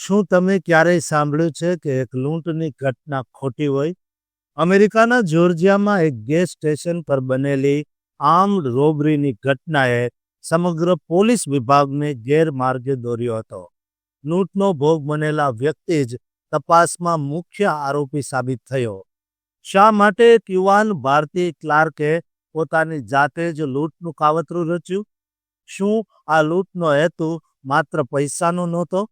શું તમે ક્યારેય સાંભળ્યું છે કે એક લૂંટની ઘટના ખોટી હોય? અમેરિકાના જોર્જિયામાં એક ગેસ સ્ટેશન પર બનેલી આર્મ્ડ રોબરીની ઘટનાએ સમગ્ર પોલીસ વિભાગને ગેરમાર્ગે દોર્યો હતો. લૂંટનો ભોગ બનેલા વ્યક્તિ જ તપાસમાં મુખ્ય આરોપી સાબિત થયો. શા માટે એક યુવાન ભારતીય ક્લાર્કે પોતાની જાતે જ લૂંટનું કાવતરું રચ્યું? શું આ લૂંટનો હેતુ માત્ર પૈસાનો નહોતો?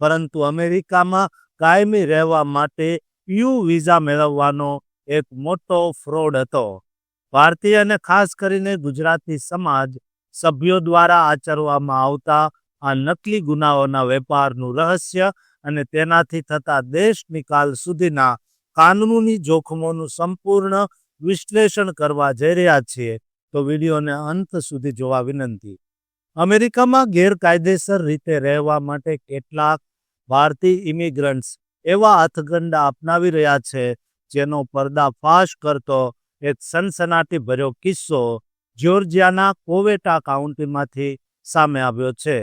પરંતુ અમેરિકામાં કાયમી રહેવા માટે યુ વિઝા મેળવવાનો એક મોટો ફ્રોડ હતો. ભારતીય અને ખાસ કરીને ગુજરાતી સમાજ સભ્યો દ્વારા આચરવામાં આવતા આ નકલી ગુનાઓના વેપારનું રહસ્ય અને તેનાથી થતા દેશ નિકાલ સુધીના કાનૂની જોખમોનું સંપૂર્ણ વિશ્લેષણ કરવા જઈ રહ્યા છીએ, તો વિડીયોને અંત સુધી જોવા વિનંતી. અમેરિકામાં ગેરકાયદેસર રીતે રહેવા માટે કેટલાક ભારતીય ઇમિગ્રન્ટ્સ એવા હાથગંડા અપનાવી રહ્યા છે, જેનો પર્દાફાશ કરતો એક સનસનાટી ભર્યો કિસ્સો જ્યોર્જિયાના કોવેટા કાઉન્ટીમાંથી સામે આવ્યો છે.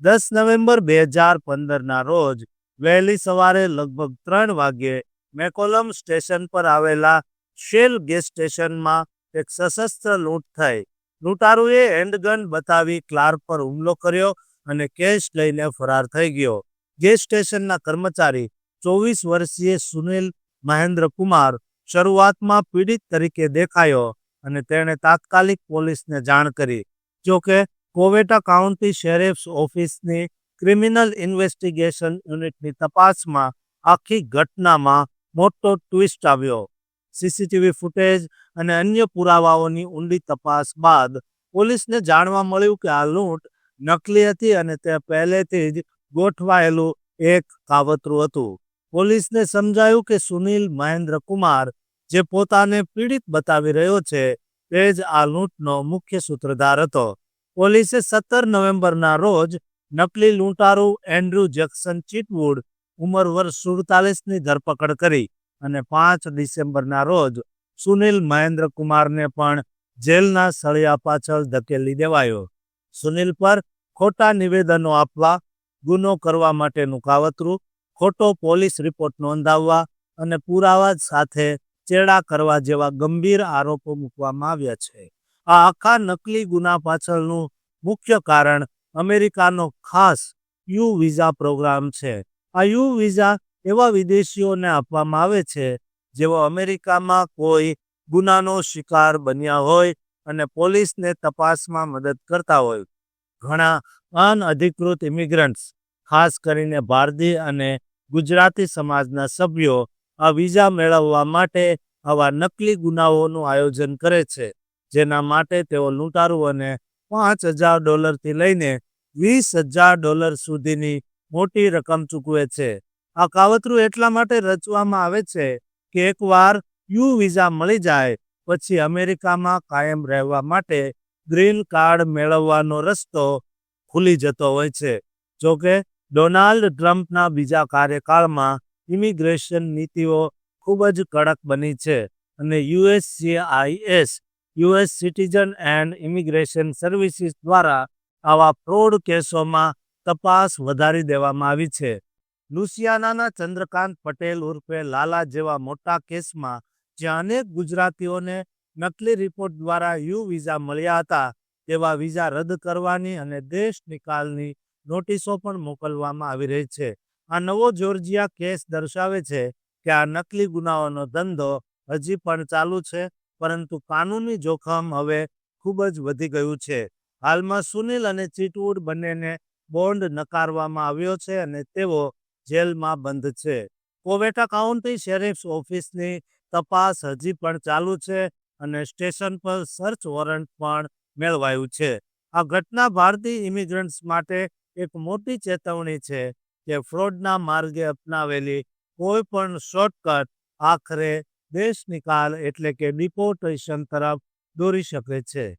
દસ નવેમ્બર બે હજાર પંદરના રોજ વહેલી સવારે લગભગ ત્રણ વાગ્યે મેકોલમ સ્ટેશન પર આવેલા શેલ ગેસ સ્ટેશનમાં એક સશસ્ત્ર લૂંટ થઈ. લૂંટારુએ હેન્ડગન બતાવી ક્લાર્ક પર હુમલો કર્યો અને કેશ લઈને ફરાર થઈ ગયો. ગેસ સ્ટેશનના કર્મચારી ચોવીસ વર્ષીય સુનિલ મહેન્દ્ર કુમાર શરૂઆતમાં પીડિત તરીકે દેખાયો અને તેણે તાત્કાલિક પોલીસને જાણ કરી. જોકે, કોવેટા કાઉન્ટી શેરિફ્સ ઓફિસની ક્રિમિનલ ઇન્વેસ્ટિગેશન યુનિટની તપાસમાં આખી ઘટનામાં મોટો ટ્વિસ્ટ આવ્યો. સીસીટીવી ફૂટેજ અને અન્ય પુરાવાઓની ઊંડી તપાસ બાદ પોલીસને જાણવા મળ્યું કે આ લૂંટ નકલી હતી અને તે પહેલેથી જ ગોઠવાયેલું એક કાવતરું હતું. પોલીસને સમજાયું કે સુનિલ મહેન્દ્ર કુમાર જે પોતાને પીડિત બતાવી રહ્યો છે તે જ આ લૂંટનો મુખ્ય સૂત્રધાર હતો. પોલીસે સત્તર નવેમ્બરના રોજ નકલી લૂંટારુ એન્ડ્રુ જેક્સન ચીટવુડ ઉંમર વર્ષ સુડતાલીસની ધરપકડ કરી અને પાંચ ડિસેમ્બરના રોજ સુનિલ મહેન્દ્ર કુમારને પણ જેલના સળિયા પાછળ ધકેલી દેવાયો. સુનિલ પર ખોટા નિવેદનો આપવા ગુનો કરવા માટેનું કાવતરું ખોટો પોલીસ રિપોર્ટ નોંધાવવા અને પુરાવા સાથે ચેડા કરવા જેવા ગંભીર આરોપો મૂકવામાં આવ્યા છે. આ આખા નકલી ગુના પાછળનું મુખ્ય કારણ અમેરિકાનો ખાસ યુ વિઝા પ્રોગ્રામ છે. આ યુ વિઝા એવા વિદેશીઓને આપવામાં આવે છે જેઓ અમેરિકામાં કોઈ ગુનાનો શિકાર બન્યા હોય અને પોલીસને તપાસમાં મદદ કરતા હોય. ઘણા અનઅધિકૃત ઇમિગ્રન્ટ્સ, ખાસ કરીને ભારતીય અને ગુજરાતી સમાજના સભ્યો, આ વિઝા મેળવવા માટે આવા નકલી ગુનાઓનું આયોજન કરે છે, જેના માટે તેઓ લૂંટારુઓને પાંચ હજાર ડોલરથી લઈને વીસ હજાર ડોલર સુધીની મોટી રકમ ચૂકવે છે. આ કાવતરું એટલા માટે રચવામાં આવે છે કે એકવાર યુ વિઝા મળી જાય, પછી અમેરિકામાં કાયમ રહેવા માટે ગ્રીન કાર્ડ મેળવવાનો રસ્તો ખુલી જતો હોય છે. જોકે, ડોનાલ્ડ ટ્રમ્પના બીજા કાર્યકાળમાં ઇમિગ્રેશન નીતિઓ ખૂબ જ કડક બની છે અને USCIS, US citizen and immigration services દ્વારા આવા ફ્રોડ કેસોમાં તપાસ વધારી દેવામાં આવી છે. લુસિયાનાના ચંદ્રકાંત પટેલ ઉર્ફે લાલા જેવા મોટા કેસમાં જ્યાં અનેક ગુજરાતીઓને નકલી રિપોર્ટ દ્વારા યુ વિઝા મળ્યા હતા તેવા વિઝા રદ કરવાની અને દેશ નિકાલની નોટિસો પણ મોકલવામાં આવી રહી છે. આ નવો જોર્જિયા કેસ દર્શાવે છે કે આ નકલી ગુનાઓનો ધંધો હજી પણ ચાલુ છે, પરંતુ કાનૂની જોખમ હવે ખૂબ જ વધી ગયું છે. હાલમાં સુનિલ અને ચીટવુડ બંનેને બોન્ડ નકારવામાં આવ્યો છે અને તેઓ જેલમાં બંધ છે. કોવેટા કાઉન્ટી શેરિફ્સ ઓફિસની તપાસ હજી પણ ચાલુ છે અને સ્ટેશન પર સર્ચ વોરંટ પણ મેળવાયું છે. આ ઘટના ભારતીય ઇમિગ્રન્ટ્સ માટે એક મોટી ચેતવણી છે કે ફ્રોડના માર્ગે અપનાવેલી કોઈ પણ શોર્ટકટ આખરે દેશ નિકાલ એટલે કે ડિપોર્ટેશન તરફ દોરી શકે છે.